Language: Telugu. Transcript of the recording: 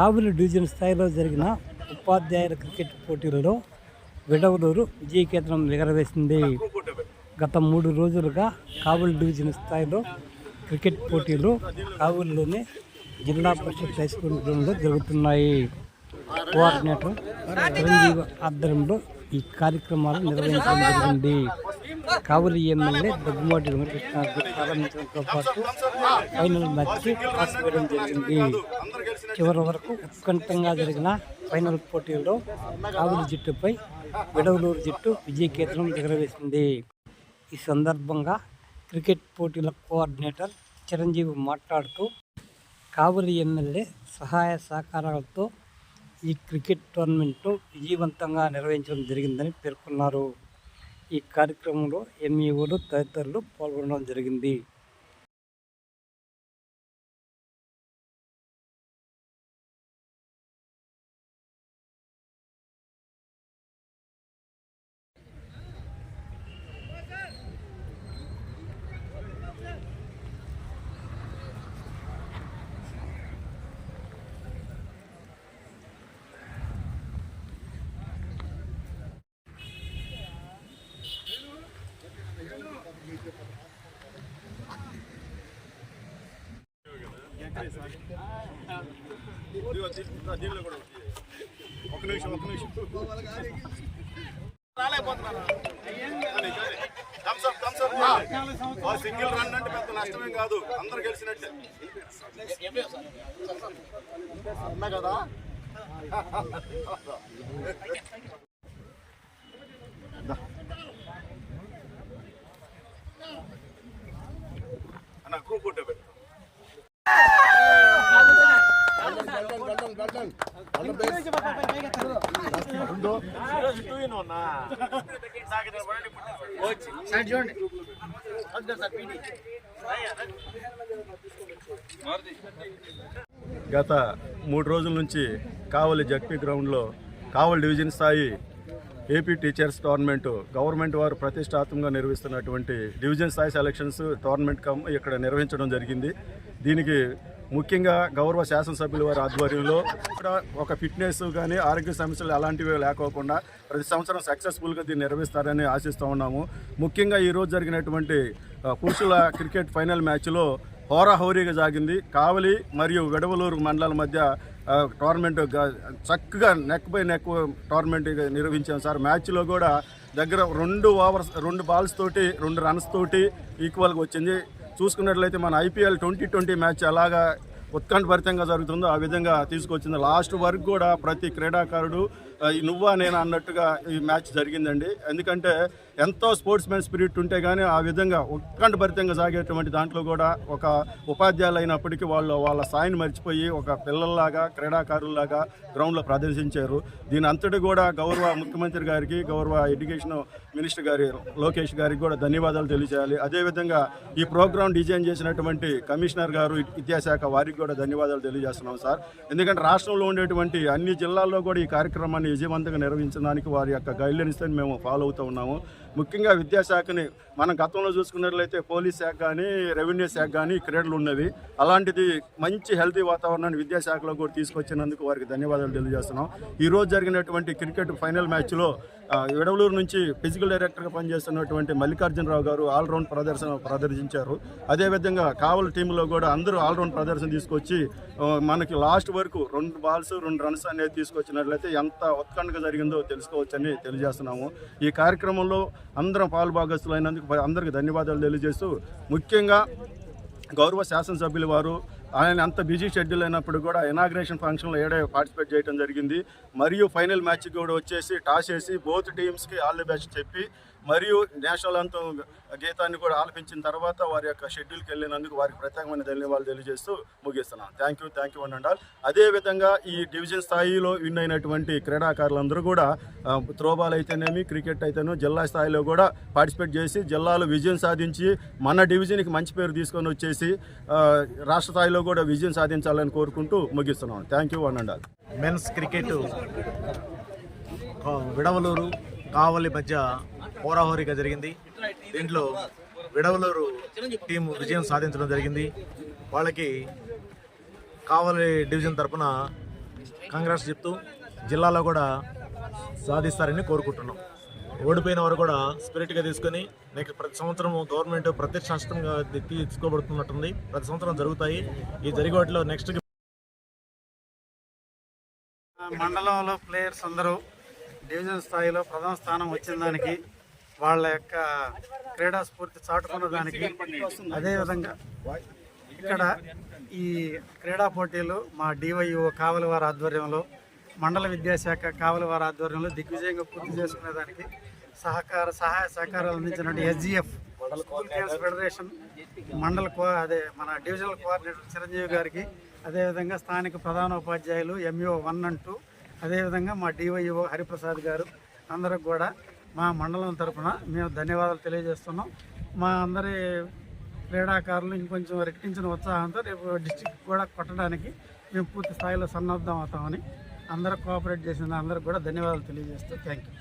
కావులి డివిజన్ స్థాయిలో జరిగిన ఉపాధ్యాయుల క్రికెట్ పోటీలలో విడవలూరు విజయకేతనం ఎగరవేసింది. గత మూడు రోజులుగా కాబూల్ డివిజన్ స్థాయిలో క్రికెట్ పోటీలు కావులిలోని జిల్లా పరిషత్ హై స్కూల్ గ్రౌండ్లో జరుగుతున్నాయి. కోఆర్డినేటర్ చిరంజీవి ఆధ్వర్యంలో ఈ కార్యక్రమాలు నిర్వహించడం జరిగింది. కాబూలి ఎమ్మెల్యే దగ్గుమాటి ప్రారంభించడంతో పాటు ఫైనల్ మ్యాచ్ పాస్ వేయడం జరిగింది. చివరి వరకు ఉత్కంఠంగా జరిగిన ఫైనల్ పోటీల్లో కాబూలి జట్టుపై విడవలూరు జట్టు విజయకేతనం ఎగరవేసింది. ఈ సందర్భంగా క్రికెట్ పోటీల కోఆర్డినేటర్ చిరంజీవి మాట్లాడుతూ కాబూలి ఎమ్మెల్యే సహాయ సహకారాలతో ఈ క్రికెట్ టోర్నమెంట్ను విజయవంతంగా నిర్వహించడం జరిగిందని పేర్కొన్నారు. ఈ కార్యక్రమంలో ఎంఈఓలు తదితరులు పాల్గొనడం జరిగింది. ఒక నిమిషం ఒక నిమిషం. థమ్స్ సింగిల్ రన్ అంటే పెద్ద నష్టమేం కాదు అందరు గెలిచినట్టే అన్నా కదా దా. అన్న గ్రూప్ ఫోటో పెట్టు గత మూడు రోజుల నుంచి కావలి జడ్పీ గ్రౌండ్లో కావలి డివిజన్ స్థాయి ఏపీ టీచర్స్ టోర్నమెంట్ గవర్నమెంట్ వారు ప్రతిష్టాత్మకంగా నిర్వహిస్తున్నటువంటి డివిజన్ స్థాయి సెలక్షన్స్ టోర్నమెంట్ కమ్ ఇక్కడ నిర్వహించడం జరిగింది. దీనికి ముఖ్యంగా గౌరవ శాసనసభ్యుల వారి ఆధ్వర్యంలో ఇక్కడ ఒక ఫిట్నెస్ కానీ ఆరోగ్య సమస్యలు అలాంటివి లేకోకుండా ప్రతి సంవత్సరం సక్సెస్ఫుల్గా దీన్ని నిర్వహిస్తారని ఆశిస్తూ ఉన్నాము. ముఖ్యంగా ఈరోజు జరిగినటువంటి పురుషుల క్రికెట్ ఫైనల్ మ్యాచ్లో హోరాహోరీగా సాగింది. కావలి మరియు వెడవలూరు మండలాల మధ్య టోర్నమెంట్ చక్కగా నెక్ బై నెక్ టోర్నమెంట్ నిర్వహించాం సార్. మ్యాచ్లో కూడా దగ్గర రెండు ఓవర్స్ రెండు బాల్స్ తోటి రెండు రన్స్ తోటి ఈక్వల్గా వచ్చింది. చూసుకున్నట్లయితే మన ఐపీఎల్ ట్వంటీ ట్వంటీ మ్యాచ్ అలాగా ఉత్కంఠభరితంగా జరుగుతుందో ఆ విధంగా తీసుకొచ్చింది. లాస్ట్ వరకు కూడా ప్రతి క్రీడాకారుడు నువ్వా నేను అన్నట్టుగా ఈ మ్యాచ్ జరిగిందండి. ఎందుకంటే ఎంతో స్పోర్ట్స్ మ్యాన్ స్పిరిట్ ఉంటే కానీ ఆ విధంగా ఉత్కంఠభరితంగా సాగేటువంటి దాంట్లో కూడా ఒక ఉపాధ్యాయులు అయినప్పటికీ వాళ్ళు వాళ్ళ స్థాయిని మర్చిపోయి ఒక పిల్లల్లాగా క్రీడాకారుల్లాగా గ్రౌండ్లో ప్రదర్శించారు. దీని అంతటి కూడా గౌరవ ముఖ్యమంత్రి గారికి గౌరవ ఎడ్యుకేషన్ మినిస్టర్ గారి లోకేష్ గారికి కూడా ధన్యవాదాలు తెలియజేయాలి. అదేవిధంగా ఈ ప్రోగ్రాం డిజైన్ చేసినటువంటి కమిషనర్ గారు విద్యాశాఖ వారికి కూడా ధన్యవాదాలు తెలియజేస్తున్నాం సార్. ఎందుకంటే రాష్ట్రంలో ఉండేటువంటి అన్ని జిల్లాల్లో కూడా ఈ కార్యక్రమాన్ని విజయవంతంగా నిర్వహించడానికి వారి యొక్క గైడ్లైన్స్ మేము ఫాలో అవుతూ ఉన్నాము. ముఖ్యంగా విద్యాశాఖని మనం గతంలో చూసుకున్నట్లయితే పోలీస్ శాఖ కానీ రెవెన్యూ శాఖ కానీ క్రీడలు ఉన్నవి. అలాంటిది మంచి హెల్తీ వాతావరణాన్ని విద్యాశాఖలో కూడా తీసుకొచ్చినందుకు వారికి ధన్యవాదాలు తెలియజేస్తున్నాం. ఈరోజు జరిగినటువంటి క్రికెట్ ఫైనల్ మ్యాచ్లో విడవలూరు నుంచి ఫిజికల్ డైరెక్టర్గా పనిచేస్తున్నటువంటి మల్లికార్జునరావు గారు ఆల్రౌండ్ ప్రదర్శన ప్రదర్శించారు. అదేవిధంగా కావల టీంలో కూడా అందరూ ఆల్రౌండ్ ప్రదర్శన తీసుకొచ్చి మనకి లాస్ట్ వరకు రెండు బాల్స్ రెండు రన్స్ అనేది తీసుకొచ్చినట్లయితే ఎంత ఉత్కంఠగా జరిగిందో తెలుసుకోవచ్చని తెలియజేస్తున్నాము. ఈ కార్యక్రమంలో అందరం పాల్భాగస్తులైనందుకు అందరికీ ధన్యవాదాలు తెలియజేస్తూ ముఖ్యంగా గౌరవ శాసనసభ్యులు వారు ఆయన అంత బిజీ షెడ్యూల్ అయినప్పుడు కూడా ఇనాగ్రేషన్ ఫంక్షన్లో ఏడే పార్టిసిపేట్ చేయడం జరిగింది. మరియు ఫైనల్ మ్యాచ్ కూడా వచ్చేసి టాస్ వేసి బోత్ టీమ్స్కి ఆల్ ది బెస్ట్ చెప్పి మరియు నేషనల్ అంతం గీతాన్ని కూడా ఆలపించిన తర్వాత వారి యొక్క షెడ్యూల్కి వెళ్ళినందుకు వారికి ప్రత్యేకమైన ధన్యవాదాలు తెలియజేస్తూ ముగిస్తున్నాను. థ్యాంక్ యూ థ్యాంక్ యూ అని అండాలి అదేవిధంగా ఈ డివిజన్ స్థాయిలో విన్ అయినటువంటి క్రీడాకారులందరూ కూడా త్రోబాల్ అయితేనేమి క్రికెట్ అయితేనో జిల్లా స్థాయిలో కూడా పార్టిసిపేట్ చేసి జిల్లాలో విజయం సాధించి మన డివిజన్కి మంచి పేరు తీసుకొని వచ్చేసి రాష్ట్ర స్థాయిలో కూడా విజయం సాధించాలని కోరుకుంటూ ముగిస్తున్నాను. థ్యాంక్ యూ అని అండాలి మెన్స్ క్రికెట్ విడవలూరు కావలి మధ్య హోరాహోరీగా జరిగింది. దీంట్లో విడవలూరు టీం విజయం సాధించడం జరిగింది. వాళ్ళకి కావలి డివిజన్ తరఫున కాంగ్రెస్ చెప్తూ జిల్లాలో కూడా సాధిస్తారని కోరుకుంటున్నాం. ఓడిపోయిన వారు కూడా స్పిరిట్గా తీసుకొని నెక్స్ట్ ప్రతి సంవత్సరం గవర్నమెంట్ ప్రతిష్టాత్మకంగా తీసుకోబడుతున్నట్టుంది. ప్రతి సంవత్సరం జరుగుతాయి. ఈ జరిగే వాటిలో నెక్స్ట్ మండలంలో ప్లేయర్స్ అందరూ డివిజన్ స్థాయిలో ప్రథమ స్థానం వచ్చిన దానికి వాళ్ళ యొక్క క్రీడా స్ఫూర్తి చాటుకున్న దానికి అదేవిధంగా ఇక్కడ ఈ క్రీడా పోటీలు మా డివైఓ కావలి వారి ఆధ్వర్యంలో మండల విద్యాశాఖ కావలి వారి ఆధ్వర్యంలో దిగ్విజయంగా పూర్తి చేసుకునే దానికి సహకార సహాయ సహకారాలు అందించినటువంటి ఎస్జిఎఫ్ స్కూల్ గేమ్స్ ఫెడరేషన్ మండల కో అదే మన డివిజనల్ కోఆర్డినేటర్ చిరంజీవి గారికి అదేవిధంగా స్థానిక ప్రధాన ఉపాధ్యాయులు ఎంఈఓ వన్ అండ్ టూ అదేవిధంగా మా డివైఓ హరిప్రసాద్ గారు అందరికి కూడా మా మండలం తరఫున మేము ధన్యవాదాలు తెలియజేస్తున్నాం. మా అందరి క్రీడాకారులు ఇంకొంచెం రెట్టించిన ఉత్సాహంతో రేపు డిస్టిక్ కూడా కొట్టడానికి మేము పూర్తి స్థాయిలో సన్నద్ధం అవుతామని అందరూ కోఆపరేట్ చేసిన అందరికి కూడా ధన్యవాదాలు తెలియజేస్తూ థ్యాంక్ యూ.